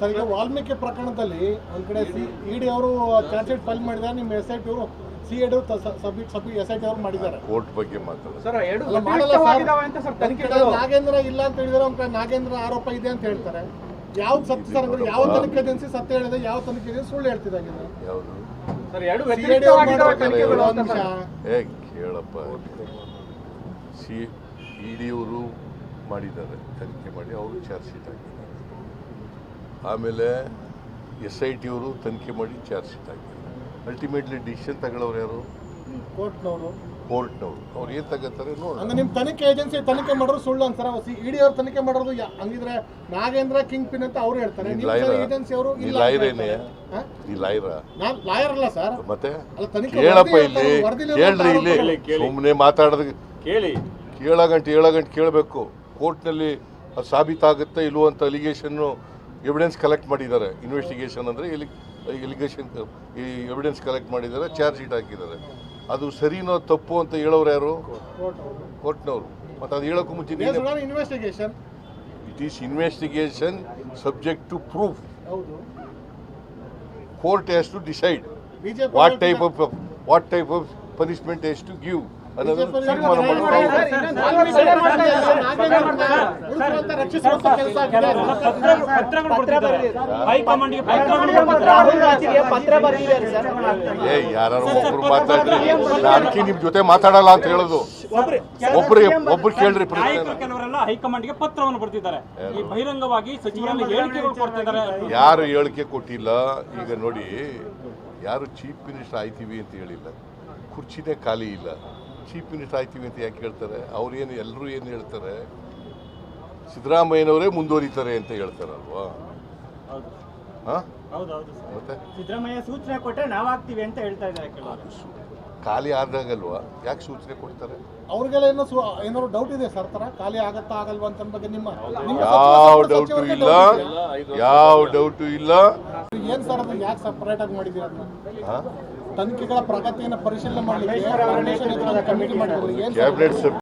Sir ಈಗ ವಾಲ್ಮೀಕಿ ಪ್ರಕರಣದಲ್ಲಿ ಒಂದ್ ಕಡೆ ಸಿ ಇಡಿ ಅವರು ಚಾರ್ಜ್ ಶೀಟ್ ಫೈಲ್ ಮಾಡಿದ್ದಾರೆ ನಿಮ್ಮ ಎಸ್ ಐ ಟಿ ಅವರು ಸಿ ಎಡ್ submit sub S I T ಅವರು ಮಾಡಿದ್ದಾರೆ. ಕೋರ್ಟ್ ಬಗ್ಗೆ ಮಾತಾಡೋದು. ನಾಗೇಂದ್ರ ಇಲ್ಲ ಅಂತ ಹೇಳಿದ್ರೆ ಒಂದ್ ಕಡೆ ನಾಗೇಂದ್ರ ಆರೋಪ ಇದೆ ಅಂತ ಹೇಳ್ತಾರೆ. ಯಾವ ಸತ್ಯ ಸರ್ ಅಂದ್ರೆ ಯಾವ ತನಿಖೆ ಏಜೆನ್ಸಿ ಸತ್ಯ ಹೇಳಿದೆ ಯಾವ ತನಿಖೆ ಏಜೆನ್ಸಿ ಸುಳ್ಳು ಹೇಳ್ತಿದ್ದಾಗಿದೆ ಕೇಳಪ್ಪ. ಸಿ ಇಡಿಯವರು ಮಾಡಿದ್ದಾರೆ ತನಿಖೆ ಮಾಡಿ ಅವರು ಚಾರ್ಜ್ ಶೀಟ್ ಹಾಕಿದ್ದಾರೆ. ಆಮೇಲೆ ಎಸ್ ಐ ಟಿಯವರು ತನಿಖೆ ಮಾಡಿ ಚಾರ್ಜ್ ಶೀಟ್ ಹಾಕಿದ್ದಾರೆ ಅಲ್ಟಿಮೇಟ್ಲಿ ಡಿಸಿಷನ್ ತಗೊಳ್ಳೋರು ಯಾರು? ಕೋರ್ಟ್ನವರು. ಕೋರ್ಟ್ನವರು. ಅವ್ರು ಏನು ತಗೋತಾರೆ ನೋಡಿ ನಿಮ್ಮ ನಿಮ್ ತನಿಖೆ ಏಜೆನ್ಸಿ ತನಿಖೆ ಮಾಡೋರು ಸುಳ್ಳು ಅಂತಾರ ಇಡಿ ಅವ್ರು ತನಿಖೆ ಮಾಡೋದು ಯಾ- ಹಂಗಿದ್ರೆ ನಾಗೇಂದ್ರ ಕಿಂಗ್ ಪಿನ್ ಅಂತ ಅವ್ರು ಹೇಳ್ತಾರೆ. ಲಾಯರ ಏಜೆನ್ಸಿ ಅವರು ನೀ ಇಲ್ಲ ಲಾಯರೇನೆ ಹಾ? ನೀ ಲಾಯರ ನಾನ್ ಲಾಯರ್ ಅಲ್ಲ ಸರ್ ಮತ್ತೆ? ಅಲ್ಲ ತನಿಖೆ ಕೇಳಪ್ಪ ವರದಿ ಇಲ್ಲಿ. ಹೇಳ್ತಾರೆ, ವರದಿಲಿ ಕೇಳ್ರಿ ಇಲ್ಲಿ. ಆರೋಪಗಳು. ಸುಮ್ಮನೆ ಮಾತಾಡೋದು. ಕೇಳಿ. ಏಳ ಗಂಟೆ ಏಳ ಗಂಟೆ ಕೇಳಬೇಕು ಕೋರ್ಟ್ನಲ್ಲಿ ಅದು ಸಾಬೀತಾಗುತ್ತೆ ಇಲ್ವೋ ಅಂತ ಅಲಿಗೇಷನ್ನು ಎವಿಡೆನ್ಸ್ ಕಲೆಕ್ಟ್ ಮಾಡಿದ್ದಾರೆ. ಇನ್ವೆಸ್ಟಿಗೇಷನ್ ಅಂದರೆ ಎಲಿ ಎಲಿಗೇಷನ್ ಈ ಎವಿಡೆನ್ಸ್ ಕಲೆಕ್ಟ್ ಮಾಡಿದ್ದಾರೆ ಚಾರ್ಜ್ ಶೀಟ್ ಹಾಕಿದ್ದಾರೆ. ಅದು ಸರಿನೋ ತಪ್ಪು ಅಂತ ಹೇಳೋರು ಯಾರು. ಕೋರ್ಟ್ನವರು. ಮತ್ತು ಅದು ಹೇಳೋಕ್ಕೂ ಮುಂಚೆ investigation it is investigation subject to proof court has to decide what type of what type of punishment has to give a ಯಾರು ಒಬ್ರು ಮಾತಾಡ್ರಿ. ಅದಕ್ಕೆ ನಿಮ್ ಜೊತೆ ಮಾತಾಡಲ್ಲ ಅಂತ ಹೇಳೋದು. ಒಬ್ರು ಒಬ್ರು ಕೇಳ್ರಿ ಕೆಲವರೆಲ್ಲ ಹೈಕಮಾಂಡ್ಗೆ ಪತ್ರವನ್ನು ಬರ್ತಿದ್ದಾರೆ. ಈ ಬಹಿರಂಗವಾಗಿ ಸಚಿವರಲ್ಲಿ ಹೇಳಿಕೆಗಳು ಕೊಡ್ತಿದ್ದಾರೆ. ಯಾರು ಹೇಳಿಕೆ ಕೊಟ್ಟಿಲ್ಲ? ಈಗ ನೋಡಿ ಯಾರು ಚೀಫ್ ಮಿನಿಸ್ಟರ್ ಆಯ್ತೀವಿ ಅಂತ ಹೇಳಿಲ್ಲ. ಕುರ್ಚಿನೇ ಖಾಲಿ ಇಲ್ಲ. ಚೀಫ್ ಮಿನಿಸ್ಟರ್ ಆಯ್ತೀವಿ ಅಂತ ಯಾಕೆ ಹೇಳ್ತಾರೆ? ಅವ್ರು ಏನು ಎಲ್ಲರೂ ಏನು ಹೇಳ್ತಾರೆ? ಸಿದ್ದರಾಮಯ್ಯನವರೇ ಮುಂದುವರಿತಾರೆ ಅಂತ ಹೇಳ್ತಾರಲ್ವಾ? ಹೌದು. ಹಾಂ? ಹೌದೌದು ಮತ್ತೆ? ಸಿದ್ದರಾಮಯ್ಯ ಸೂಚನೆ ಕೊಟ್ಟರೆ ನಾವಾಗ್ತೀವಿ ಅಂತ ಹೇಳ್ತಾ ಇದ್ದಾರೆ ಖಾಲಿ ಆದಾಗಲ್ವಾ? ಯಾಕೆ ಸೂಚನೆ ಕೊಡ್ತಾರೆ? ಅವ್ರಿಗೆಲ್ಲ ಏನೋ ಸು- ಏನಾದ್ರು ಡೌಟ್ ಇದೆ ಸರ್ ತರ ಖಾಲಿ ಆಗತ್ತಾ ಆಗಲ್ವಾ ಅಂತ ಬಗ್ಗೆ ನಿಮ್ಮ ಯಾವ ಡೌಟ್ ಇಲ್ಲ. ಯಾವ ಡೌಟು ಇಲ್ಲ. ಏನು ಸರ್ ಅದನ್ನ ಯಾಕೆ ಸಪರೇಟ್ ಆಗಿ ಹಾಂ? ತನಿಖೆಗಳ ಪ್ರಗತಿಯನ್ನು ಪರಿಶೀಲನೆ ಮಾಡಲಿಕ್ಕೆ ಕಮಿಟಿ ಮಾಡಿದ್ರು. ಏನ್ ಕ್ಯಾಬಿನೆಟ್